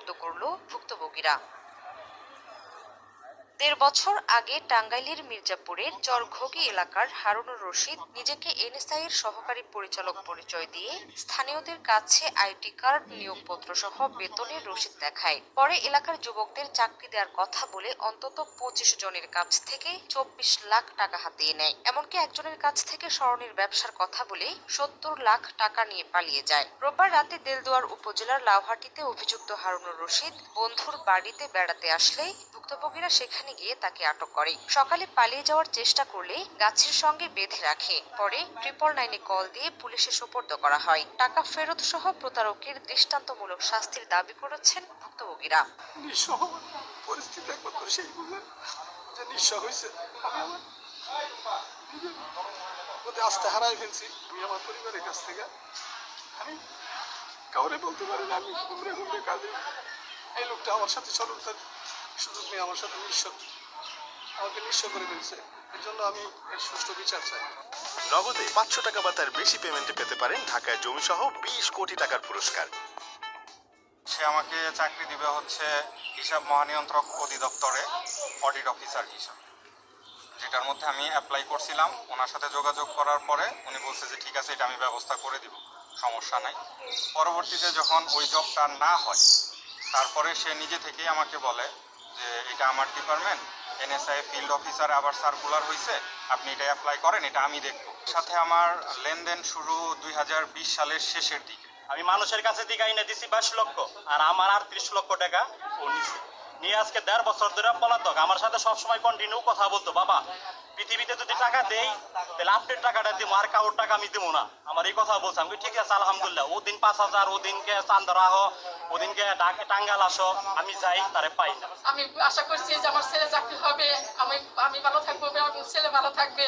সোপর্দ করল ভুক্তভোগীরা। দেড় বছর আগে টাঙ্গাইলের মির্জাপুরের চরঘোগি এলাকার হারুনুর রশিদ নিজেকে এনএসআই এর সহকারী পরিচালক পরিচয় দিয়ে স্থানীয়দের কাছে আইডি কার্ড নিয়োগপত্র সহ বেতনের রসিদ দেখায়। পরে এলাকার যুবকদের চাকরি দেওয়ার কথা বলে অন্তত পঁচিশ জনের কাছ থেকে চব্বিশ লাখ টাকা হাতিয়ে নেয়। এমনকি একজনের কাছ থেকে স্মরণের ব্যবসার কথা বলে সত্তর লাখ টাকা নিয়ে পালিয়ে যায়। রোববার রাতে দেলদুয়ার উপজেলার লাউহাটিতে অভিযুক্ত হারুনুর রশিদ বন্ধুর বাড়িতে বেড়াতে আসলে ভুক্তভোগীরা সেখানে গিয়ে তাকে আটক করে। সকালে পালিয়ে যাওয়ার চেষ্টা করলে গাছের সঙ্গে বেঁধে রাখে। পরে ট্রিপল নাইনে কল দিয়ে পুলিশে সোপর্দ করা হয়। টাকা ফেরত সহ প্রতারকের দৃষ্টান্তমূলক শাস্তির দাবি করেছেন ভুক্তভোগীরা। আমি আমার আস্থা হারাই ফেলছি। কাউরে বলতে পারি না, আমি ঘুমরে ঘুমরে কাঁদি। এই লোকটা আমার সাথে সরলতার সুযোগ নিয়ে আমার সাথে নিঃস্ব আমাকে নিঃস্ব করে ফেলছে। এই জন্য আমি এর সুষ্ঠু বিচার চাই। নগদে পাঁচশো টাকা বা তার বেশি পেমেন্টে পেতে পারেন ঢাকায় জমি সহ বিশ কোটি টাকার পুরস্কার। সে আমাকে চাকরি দিবে হচ্ছে হিসাব মহানিয়ন্ত্রক অধিদপ্তরে অডিট অফিসার হিসাবে। যেটার মধ্যে আমি অ্যাপ্লাই করছিলাম ওনার সাথে যোগাযোগ করার পরে উনি বলছে যে ঠিক আছে এটা আমি ব্যবস্থা করে দিব সমস্যা নাই। পরবর্তীতে যখন ওই জবটা না হয় তারপরে সে নিজে থেকেই আমাকে বলে যে এটা আমার ডিপার্টমেন্ট এনএসআই ফিল্ড অফিসার আবার সার্কুলার হয়েছে আপনি এটা অ্যাপ্লাই করেন, এটা আমি দেখব। সাথে আমার লেনদেন শুরু দুই হাজার বিশ সালের শেষের দিকে। আমি মানুষের কাছে দিকে আইনে দিছি বাইশ লক্ষ, আর আমার আর ত্রিশ লক্ষ টাকা নিয়ে আজকে দেড় বছর ধরে পলাতক, আমার সাথে সবসময় কন্টিনিউ কথা বলতো, বাবা পৃথিবীতে যদি টাকা দেই তাহলে আপডেট টাকাটা দিব আর কারোর টাকা আমি দেবো না। আমার এই কথা বলছে। আমি ঠিক আছে আলহামদুলিল্লাহ। ও দিন পাঁচ হাজার ও দিনকে চান্দরা আহ ও দিনকে ডাক- টাঙ্গাল আসো আমি যাই তারে পাই না। আমি আশা করছি যে আমার ছেলে চাকরি হবে আমি আমি ভালো থাকব ছেলে ভালো থাকবে।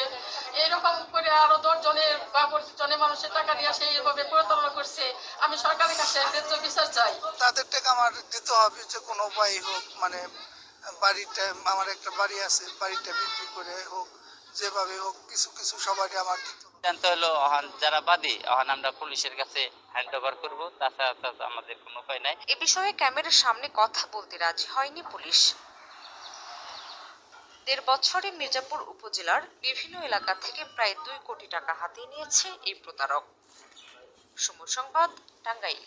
এইরকম করে আরও দশ জনের বা জনের মানুষের টাকা নিয়ে সে এইভাবে প্রতারণা করছে। আমি সরকারের কাছে ন্যায্য বিচার চাই। তাদের টাকা আমার দিতে হবে যে কোনো উপায় হোক মানে বাড়িটা আমার একটা বাড়ি আছে বাড়িটা বিক্রি করে হোক যেভাবে হোক কিছু কিছু সবারই আমার সিদ্ধান্ত হলো অহন যারা বাদী অহন আমরা পুলিশের কাছে হ্যান্ড ওভার করব তাছাড়া আমাদের কোনো উপায় নাই। এ বিষয়ে ক্যামেরার সামনে কথা বলতে রাজি হয়নি পুলিশ। দেড় বছরে মির্জাপুর উপজেলার বিভিন্ন এলাকা থেকে প্রায় দুই কোটি টাকা হাতিয়ে নিয়েছে এই প্রতারক। সময় সংবাদ টাঙ্গাইল।